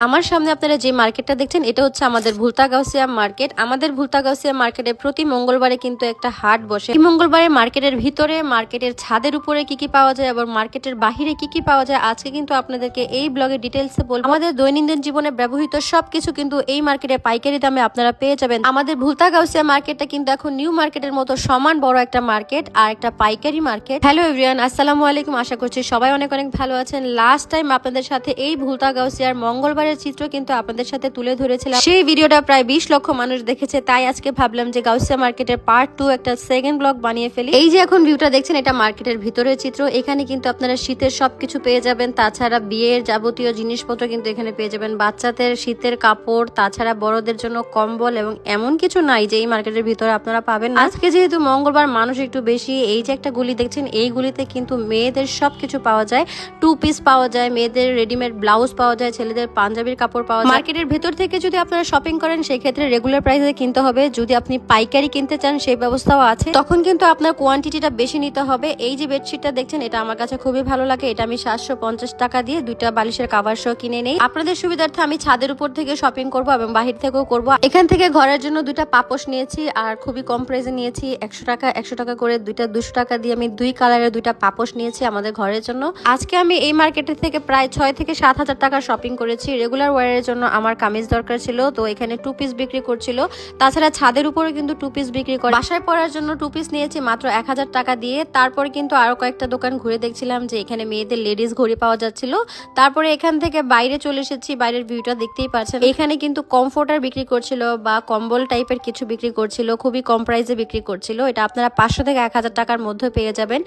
আমার সামনে আপনারা যে মার্কেটটা দেখছেন, এটা হচ্ছে আমাদের ভুলতা গাউসিয়া মার্কেট। আমাদের ভুলতা গাউসিয়া মার্কেটে প্রতি মঙ্গলবারে কিন্তু একটা হাট বসে। এই মঙ্গলবারে মার্কেটের ভিতরে, মার্কেটের ছাদের উপরে কি কি পাওয়া যায় এবং মার্কেটের বাহিরে কি কি পাওয়া যায়, আজকে কিন্তু আপনাদেরকে এই ব্লগে ডিটেলসে বলব। আমাদের দৈনন্দিন জীবনে ব্যবহৃত সবকিছু কিন্তু এই মার্কেটে পাইকারি দামে আপনারা পেয়ে যাবেন। আমাদের ভুলতা গাউসিয়া মার্কেটটা কিন্তু এখন নিউ মার্কেটের মতো সমান বড় একটা মার্কেট আর একটা পাইকারি মার্কেট। হ্যালো এভরিয়ান আসসালামু আলাইকুম। আশা করছি সবাই অনেক অনেক ভালো আছেন। লাস্ট টাইম আপনাদের সাথে এই ভুলতা গাউসিয়ার মঙ্গলবারের চিত্র কিন্তু আপনাদের সাথে তুলে ধরেছিলাম। সেই ভিডিওটা প্রায় বিশ লক্ষ মানুষ দেখেছে, তাই আজকে ভাবলাম যে গাউসিয়া মার্কেটের পার্ট টু একটা সেকেন্ড ব্লগ বানিয়ে ফেলি। এই যে এখন ভিউটা দেখছেন, এটা মার্কেটের ভিতরের চিত্র। এখানে কিন্তু আপনারা শীতের সবকিছু পেয়ে যাবেন, তাছাড়া বিয়ের যাবতীয় জিনিসপত্র কিন্তু এখানে পেয়ে যাবেন। বাচ্চাদের শীতের কাপড়, তাছাড়া বড়দের জন্য কম্বল এবং এমন কিছু নাই যে এই মার্কেটের ভিতরে আপনারা পাবেন আজকে যেহেতু মঙ্গলবার মানুষ একটু বেশি, এই যে একটা গুলি দেখছেন, এই গুলিতে কিন্তু মেয়েদের সবকিছু পাওয়া যায়। টু পিস পাওয়া যায়, মেয়েদের রেডিমেড ব্লাউজ পাওয়া যায়, ছেলেদের পাঞ্জাবির কাপড় পাওয়া যায়। মার্কেটের ভেতর থেকে যদি আপনারা শপিং করেন সেই ক্ষেত্রে রেগুলার প্রাইসে কিনতে হবে। যদি আপনি পাইকারি কিনতে চান, সেই ব্যবস্থাও আছে। তখন কিন্তু আপনার কোয়ান্টিটিটা বেশি নিতে হবে। এই যে বেডশিটটা দেখছেন, এটা আমার কাছে খুবই ভালো লাগে। এটা আমি সাতশো পঞ্চাশ টাকা দিয়ে দুইটা বালিশের কাভার সহ কিনে নেই। আপনাদের সুবিধার্থে আমি ছাদের উপর থেকে শপিং করব এবং বাহির থেকেও করব। এখান থেকে ঘরের জন্য দুইটা পাপোশ নিয়েছি, আর খুবই কম প্রাইসে নিয়েছি। একশো টাকা একশো টাকা করে দুইটা দুশো টাকা দিয়ে আমি দুই কালারের দুইটা পাপোশ নিয়েছি আমাদের ঘরের জন্য। আজকে আমি এই মার্কেটে থেকে প্রায় ছয় থেকে সাত হাজার টাকা শপিং করেছি। রেগুলার ওয়ারের জন্য আমার কামিজ দরকার ছিল, তো এখানে টু পিস বিক্রি করছিল। তাছাড়া ছাদের উপরে কিন্তু টু পিস বিক্রি করে। বাসায় পরার জন্য টু পিস নিয়েছি মাত্র এক হাজার টাকা দিয়ে। তারপর কিন্তু আরও কয়েকটা দোকান ঘুরে দেখছিলাম যে এখানে মেয়েদের লেডিস ঘড়ি পাওয়া যাচ্ছিল। তারপরে এখান থেকে বাইরে চলে এসেছি, বাইরের ভিউটা দেখতেই পাচ্ছেন। এখানে কিন্তু কমফোর্টার বিক্রি করছিল বা কম্বল টাইপের কিছু বিক্রি করছিল, খুবই কম প্রাইসে বিক্রি করছিল। এটা আপনারা পাঁচশো থেকে এক হাজার টাকার মধ্যে পেয়ে যাবেন।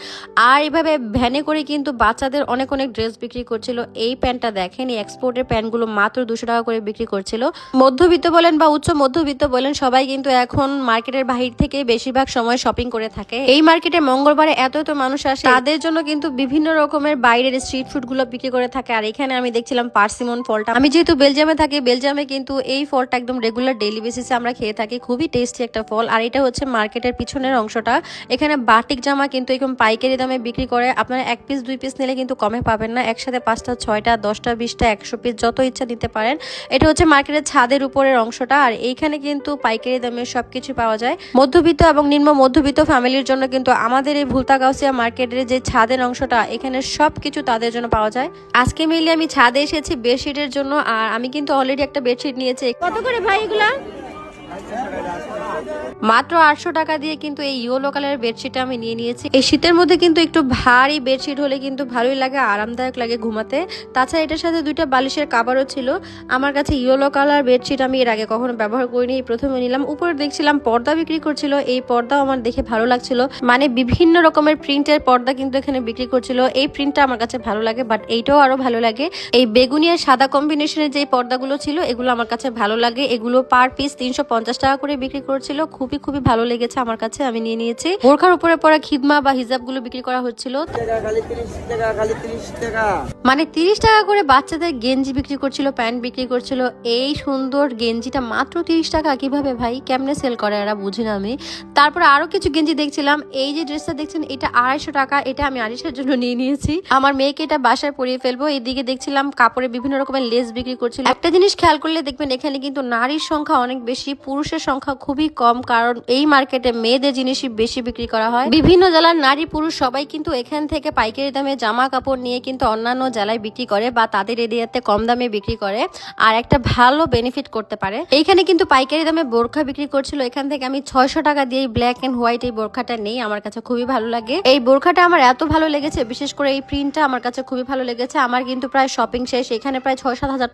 আর এভাবে ভ্যানে করে কিন্তু বাচ্চাদের অনেক অনেক ড্রেস বিক্রি করছিল। এই প্যান্টটা দেখেন, এই এক্সপোর্টের প্যান্টগুলো মাত্র দুশো টাকা করে বিক্রি করছিল। মধ্যবিত্ত বলেন বা উচ্চ মধ্যবিত্ত বলেন, সবাই কিন্তু এখন মার্কেটের বাহির থেকে বেশিরভাগ সময় শপিং করে থাকে। এই মার্কেটে মঙ্গলবারে এত এত মানুষ আসে, তাদের জন্য কিন্তু বিভিন্ন রকমের বাইরের স্ট্রিট ফুডগুলো বিক্রি করে থাকে। আর এখানে আমি দেখছিলাম পার্সিমন ফলটা। আমি যেহেতু বেলজিয়ামে থাকি, বেলজিয়ামে কিন্তু এই ফলটা একদম রেগুলার ডেইলি বেসিসে আমরা খেয়ে থাকি। খুবই টেস্টি একটা ফল। আর এটা হচ্ছে মার্কেটের পিছনের অংশটা। এখানে বাটিক জামা কিন্তু এরকম পাইকারি দামে বিক্রি করে। আপনারা এক পিস দুই পিস নিলে কিন্তু কমে পাবেন না। একসাথে পাঁচটা, ছয়টা, দশটা, বিশটা, একশো পিস যত ইচ্ছা নিতে পারেন। এটা হচ্ছে মার্কেটের ছাদের উপরের অংশটা। আর এইখানে কিন্তু পাইকারি দামে সবকিছু পাওয়া যায়। মধ্যবিত্ত এবং নিম্ন মধ্যবিত্ত ফ্যামিলির জন্য কিন্তু আমাদের এই ভুলতা গাউসিয়া মার্কেটের যে ছাদের অংশটা, এখানে সবকিছু তাদের জন্য পাওয়া যায়। আজকে মিলে আমি ছাদে এসেছি বেডশিটের জন্য। আর আমি কিন্তু অলরেডি একটা বেডশিট নিয়েছি। কত করে ভাই এগুলা? মাত্র আটশো টাকা দিয়ে কিন্তু এই ইয়েলো কালারের বেডশিটটা আমি নিয়ে নিয়েছি। এই শীতের মধ্যে কিন্তু একটু ভারী বেডশিট হলে কিন্তু ভালোই লাগে, আরামদায়ক লাগে ঘুমাতে। তাছাড়া এটার সাথে দুইটা বালিশের কাবারও ছিল। আমার কাছে ইয়েলো কালার বেডশিট আমি এর আগে কখনো ব্যবহার করিনি। এই প্রথমে নিলাম। উপরে দেখছিলাম পর্দা বিক্রি করছিল। এই পর্দাও আমার দেখে ভালো লাগছিল। মানে বিভিন্ন রকমের প্রিন্টের পর্দা কিন্তু এখানে বিক্রি করছিল। এই প্রিন্টটা আমার কাছে ভালো লাগে, বাট এইটাও আরও ভালো লাগে। এই বেগুনি আর সাদা কম্বিনেশনের যে পর্দাগুলো ছিল, এগুলো আমার কাছে ভালো লাগে। এগুলো পার পিস তিনশো পঞ্চাশ টাকা করে বিক্রি করছিল। খুবই খুবই ভালো লেগেছে আমার কাছে, আমি নিয়ে নিয়েছি। বোরখার উপরে পরা খিদমা বা হিজাবগুলো বিক্রি করা হচ্ছিল। মানে তিরিশ টাকা করে বাচ্চাদের গেঞ্জি বিক্রি করছিল, প্যান্ট বিক্রি করছিল। এই সুন্দর গেঞ্জিটা মাত্র তিরিশ টাকা, কীভাবে ভাই? কেমনে সেল করে এরা, বুঝি না আমি। তারপরে আরও কিছু গেঞ্জি দেখছিলাম। এই যে ড্রেসটা দেখছেন, এটা আড়াইশো টাকা, এটা আমি আড়াইশোর জন্য নিয়ে নিয়েছি। আমার মেয়েকে এটা বাসায় পরিয়ে ফেলব। এইদিকে দেখছিলাম কাপড়ে বিভিন্ন রকমের লেস বিক্রি করছিল। একটা জিনিস খেয়াল করলে দেখবেন, এখানে কিন্তু নারীর সংখ্যা অনেক বেশি। পুরুষের সংখ্যা খুবই কম, কারণ এই মার্কেটে মেয়েদের জিনিসই বেশি বিক্রি করা হয়। বিভিন্ন জেলার নারী পুরুষ সবাই কিন্তু এখান থেকে পাইকারি দামে জামা কাপড় নিয়ে কিন্তু অন্যান্য জেলায় বিক্রি করে বা তাদের এরিয়াতে কম দামে বিক্রি করে আর একটা ভালো বেনিফিট করতে পারে। এইখানে কিন্তু পাইকারি দামে বোরখা বিক্রি করছিল। এখান থেকে আমি ছয়শো টাকা দিয়ে ব্ল্যাক এন্ড হোয়াইট এই বোরখাটা নেই, আমার কাছে খুবই ভালো লাগে। এই বোরখাটা আমার এত ভালো লেগেছে, বিশেষ করে এই প্রিন্টটা আমার কাছে খুবই ভালো লেগেছে। আমার কিন্তু প্রায় শপিং শেষ, এখানে প্রায় ছয় সাত হাজার